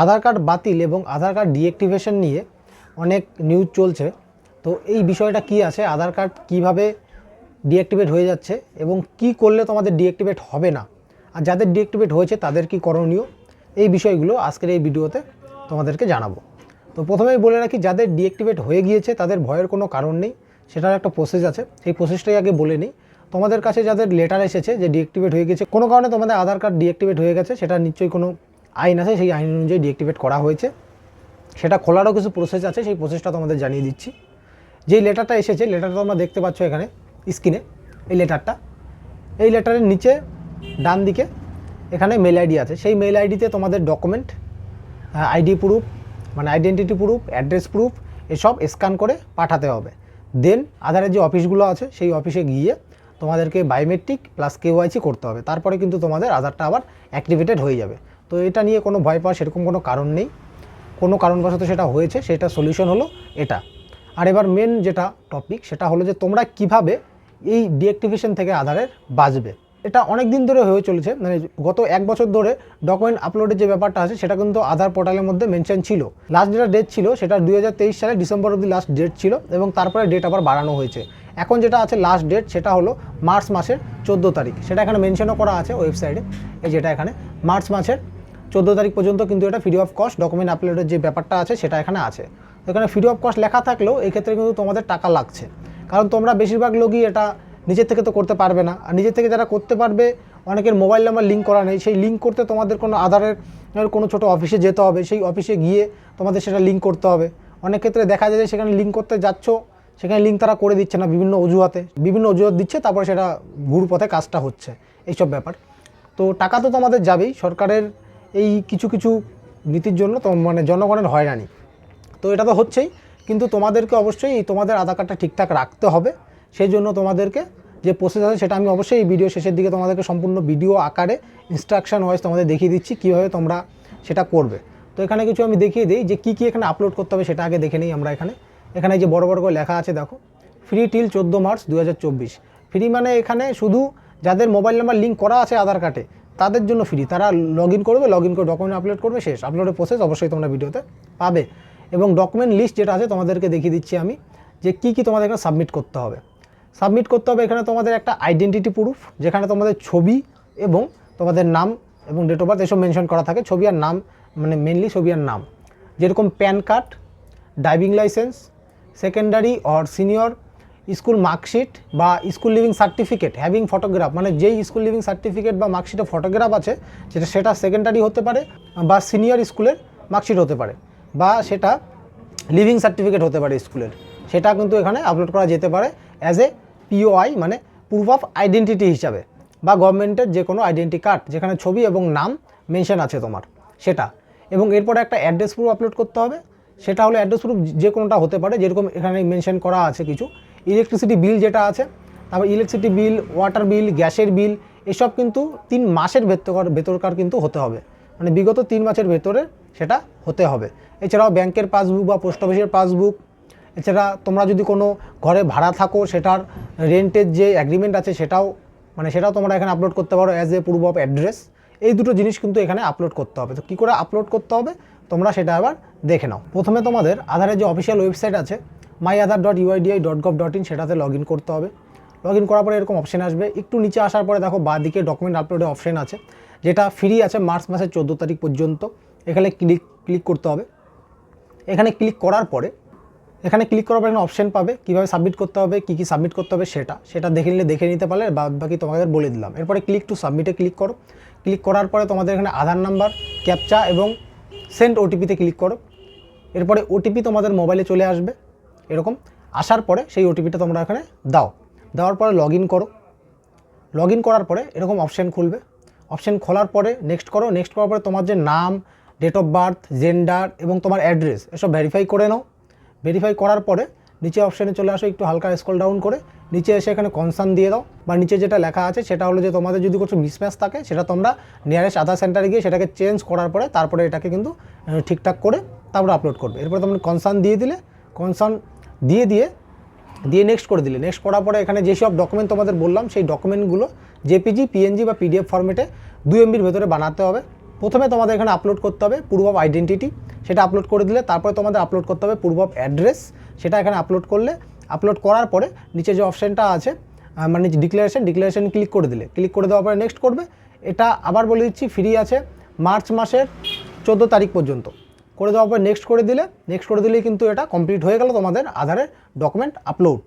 আধার card বাতিল এবং আধার card deactivation নিয়ে অনেক নিউজ চলছে। তো এই বিষয়টা কি আছে? আধার কার্ড কীভাবে ডিঅ্যাক্টিভেট হয়ে যাচ্ছে এবং কি করলে তোমাদের ডিঅ্যাক্টিভেট হবে না? আর যাদের ডিঅ্যাক্টিভেট হয়েছে, তাদের কি করণীয়? এই বিষয়গুলো আজকের এই ভিডিওতে তোমাদেরকে জানাব। তো প্রথমেই বলে রাখি, যাদের ডিঅ্যাক্টিভেট হয়ে গিয়েছে, তাদের ভয়ের কোনো কারণ নেই। সেটার একটা প্রসেস আছে। সেই প্রসেসটাই আগে বলে নিই। তোমাদের কাছে যাদের লেটার এসেছে যে ডিঅ্যাক্টিভেট হয়ে গেছে কোনো কারণে তোমাদের আধার কার্ড ডিঅ্যাক্টিভেট হয়ে গেছে, সেটা নিশ্চয়ই কোনো আইন আছে, সেই আইন অনুযায়ী ডিঅ্যাক্টিভেট করা হয়েছে। সেটা খোলারও কিছু প্রসেস আছে, সেই প্রসেসটা তোমাদের জানিয়ে দিচ্ছি। যেই লেটারটা এসেছে লেটারটা তোমরা দেখতে পাচ্ছ এখানে স্ক্রিনে এই লেটারটা এই লেটারের নিচে, ডান দিকে, এখানে মেল আইডি আছে। সেই মেল আইডিতে তোমাদের ডকুমেন্ট আইডি প্রুফ মানে আইডেন্টিটি প্রুফ অ্যাড্রেস প্রুফ এসব স্ক্যান করে পাঠাতে হবে। দেন আধারের যে অফিসগুলো আছে, সেই অফিসে গিয়ে তোমাদেরকে বায়োমেট্রিক প্লাস কেওয়াইসি করতে হবে। তারপরে কিন্তু তোমাদের আধারটা আবার অ্যাক্টিভেটেড হয়ে যাবে। তো এটা নিয়ে কোনো ভয় পাওয়ার সেরকম কোনো কারণ নেই। কোনো কারণবশত সেটা হয়েছে, সেটা সলিউশন হলো এটা। আর এবার মেন যেটা টপিক সেটা হলো যে তোমরা কীভাবে এই ডিঅ্যাক্টিভেশন থেকে আধারের বাঁচবে। এটা অনেক দিন ধরে হয়ে চলেছে মানে গত এক বছর ধরে ডকুমেন্ট আপলোডের যে ব্যাপারটা আছে, সেটা কিন্তু আধার পোর্টালের মধ্যে মেনশন ছিল। লাস্ট যেটা ডেট ছিল, সেটা দুই সালে ডিসেম্বর অবধি লাস্ট ডেট ছিল এবং তারপরে ডেট আবার বাড়ানো হয়েছে। এখন যেটা আছে লাস্ট ডেট সেটা হলো মার্চ মাসের চোদ্দ তারিখ। সেটা এখানে মেনশনও করা আছে ওয়েবসাইটে এই যেটা এখানে মার্চ মাসের চোদ্দ তারিখ পর্যন্ত কিন্তু এটা ফ্রি অফ কস্ট ডকুমেন্ট আপলোডের যে ব্যাপারটা আছে সেটা এখানে আছে। এখানে ফ্রি অফ কস্ট লেখা থাকলেও এই ক্ষেত্রে কিন্তু তোমাদের টাকা লাগছে। কারণ তোমরা বেশিরভাগ লোকই এটা নিজের থেকে তো করতে পারবে না। আর নিজের থেকে যারা করতে পারবে, অনেকের মোবাইল নাম্বার লিঙ্ক করা নেই। সেই লিঙ্ক করতে তোমাদের কোনো আধারের কোনো ছোটো অফিসে যেতে হবে। সেই অফিসে গিয়ে তোমাদের সেটা লিঙ্ক করতে হবে। অনেক ক্ষেত্রে দেখা যায় যে সেখানে লিঙ্ক করতে যাচ্ছ, সেখানে লিঙ্ক তারা করে দিচ্ছে না বিভিন্ন অজুহাতে। বিভিন্ন অজুহাত দিচ্ছে, তারপরে সেটা ঘুর পথে কাজটা হচ্ছে। এইসব ব্যাপার। তো টাকা তো তোমাদের যাবেই। সরকারের এই কিছু কিছু নীতির জন্য মানে জনগণের হয়রানি। তো এটা তো হচ্ছেই, কিন্তু তোমাদেরকে অবশ্যই তোমাদের আধার কার্ডটা ঠিকঠাক রাখতে হবে। সেই জন্য তোমাদেরকে যে প্রসেস আছে সেটা আমি অবশ্যই এই ভিডিও শেষের দিকে তোমাদেরকে সম্পূর্ণ ভিডিও আকারে ইনস্ট্রাকশন ওয়াইজ তোমাদের দেখিয়ে দিচ্ছি কীভাবে তোমরা সেটা করবে। তো এখানে কিছু আমি দেখিয়ে দিই যে কী কী এখানে আপলোড করতে হবে সেটা আগে দেখে নিই আমরা এখানে। এখানে যে বড় বড় করে লেখা আছে দেখো ফ্রি টিল চোদ্দ মার্চ দু হাজার চব্বিশ। ফ্রি মানে এখানে শুধু যাদের মোবাইল নাম্বার লিঙ্ক করা আছে আধার কার্ডে তাদের জন্য ফ্রি তারা লগ ইন করবে লগ ইন করে ডকুমেন্ট আপলোড করবে, শেষ। আপলোডের প্রসেস অবশ্যই তোমরা ভিডিওতে পাবে। এবং ডকুমেন্ট লিস্ট যেটা আছে, তোমাদেরকে দেখিয়ে দিচ্ছি আমি যে কী কী তোমাদের এখানে সাবমিট করতে হবে। সাবমিট করতে হবে এখানে তোমাদের একটা আইডেন্টিটি প্রুফ যেখানে তোমাদের ছবি এবং তোমাদের নাম এবং ডেট অফ বার্থ এসব মেনশন করা থাকে। ছবি আর নাম মানে মেনলি ছবি আর নাম। যেরকম PAN card driving licence secondary or senior school marksheet বা school leaving certificate having photograph মানে যেই স্কুল লিভিং সার্টিফিকেট বা মার্কশিটে ফটোগ্রাফ আছে, সেটা সেটা সেকেন্ডারি হতে পারে বা সিনিয়র স্কুলের মার্কশিট হতে পারে বা সেটা লিভিং সার্টিফিকেট হতে পারে স্কুলের। সেটা কিন্তু এখানে আপলোড করা যেতে পারে অ্যাজ এ পিওআই মানে প্রুফ অফ আইডেন্টিটি হিসাবে বা গভর্নমেন্টের যে কোনো আইডেন্টি কার্ড যেখানে ছবি এবং নাম মেনশন আছে তোমার, সেটা। এবং এরপরে একটা অ্যাড্রেস প্রুফ আপলোড করতে হবে। সেটা হলো অ্যাড্রেস প্রুফ যে কোনোটা হতে পারে, যেরকম এখানে মেনশন করা আছে কিছু। ইলেকট্রিসিটি বিল যেটা আছে, তারপর ইলেকট্রিসিটি বিল, ওয়াটার বিল, গ্যাসের বিল, এসব কিন্তু তিন মাসের ভেতর, ভেতরকার কিন্তু হতে হবে। মানে বিগত তিন মাসের ভেতরে সেটা হতে হবে। এছাড়াও ব্যাংকের পাসবুক বা পোস্ট অফিসের পাসবুক, এছাড়া তোমরা যদি কোনো ঘরে ভাড়া থাকো, সেটার রেন্টের যে অ্যাগ্রিমেন্ট আছে সেটাও মানে সেটাও তোমরা এখানে আপলোড করতে পারো as a proof of address এই দুটো জিনিস কিন্তু এখানে আপলোড করতে হবে। তো কী করে আপলোড করতে হবে? তোমরা সেটা আবার দেখে নাও। প্রথমে তোমাদের আধারের যে অফিসিয়াল ওয়েবসাইট আছে my Aadhaar dot UIDAI dot gov dot in সেটাতে লগ ইন করতে হবে। লগ ইন করার পরে এরকম অপশন আসবে। একটু নিচে আসার পরে দেখো বাঁ দিকে ডকুমেন্ট আপলোডের অপশন আছে, যেটা ফ্রি আছে মার্চ মাসের চোদ্দ তারিখ পর্যন্ত। এখানে ক্লিক ক্লিক করতে হবে। এখানে ক্লিক করার পরে, এখানে ক্লিক করার পরে অপশন পাবে, কীভাবে সাবমিট করতে হবে, কী কী সাবমিট করতে হবে সেটা। সেটা দেখে নিলে, দেখে নিতে পারলে বাদ বাকি তোমাদের বলে দিলাম। এরপরে ক্লিক টু সাবমিটে ক্লিক করো। ক্লিক করার পরে তোমাদের এখানে আধার নাম্বার ক্যাপচা এবং সেন্ড ওটিপিতে ক্লিক করো। এরপরে ওটিপি তোমাদের মোবাইলে চলে আসবে। এরকম। আসার পরে সেই ওটিপিটা তোমরা এখানে দাও। দেওয়ার পরে লগ ইন করো। লগ ইন করার পরে এরকম অপশান খুলবে। অপশান খোলার পরে নেক্সট করো। নেক্সট করার পরে তোমার যে নাম ডেট অফ বার্থ জেন্ডার এবং তোমার অ্যাড্রেস এসব ভেরিফাই করে নাও। ভেরিফাই করার পরে নিচে অপশানে চলে আসো, একটু হালকা স্ক্রল ডাউন করে। নিচে এসে এখানে কনসার্ন দিয়ে দাও বা নিচে যেটা লেখা আছে সেটা হলো যে তোমাদের যদি কিছু মিসম্যাচ থাকে, সেটা তোমরা নিয়ারেস্ট আধার সেন্টারে গিয়ে সেটাকে চেঞ্জ করার পরে তারপরে এটাকে কিন্তু ঠিকঠাক করে তারপরে আপলোড করবে। এরপরে তোমরা কনসার্ন দিয়ে দিলে কনসার্ন দিয়ে দিয়ে দিয়ে নেক্সট করে দিলে। নেক্সট করার পরে এখানে যেসব ডকুমেন্ট তোমাদের বললাম, সেই ডকুমেন্টগুলো জেপিজি পিএনজি বা পিডিএফ ফরম্যাটে দুই এমবির ভেতরে বানাতে হবে। প্রথমে তোমাদের এখানে আপলোড করতে হবে অফ আইডেন্টিটি সেটা আপলোড করে দিলে তারপরে তোমাদের আপলোড করতে হবে অফ অ্যাড্রেস সেটা এখানে আপলোড করলে আপলোড করার পরে নিচে যে অপশানটা আছে মানে ডিক্লারেশন ডিক্লারেশন ক্লিক করে দিলে। ক্লিক করে দেওয়ার পরে নেক্সট করবে। এটা আবার বলে দিচ্ছি ফ্রি আছে মার্চ মাসের চোদ্দ তারিখ পর্যন্ত। করে দেওয়ার পর নেক্সট করে দিলে নেক্সট করে দিলেই কিন্তু এটা কমপ্লিট হয়ে গেল তোমাদের আধারের ডকুমেন্ট আপলোড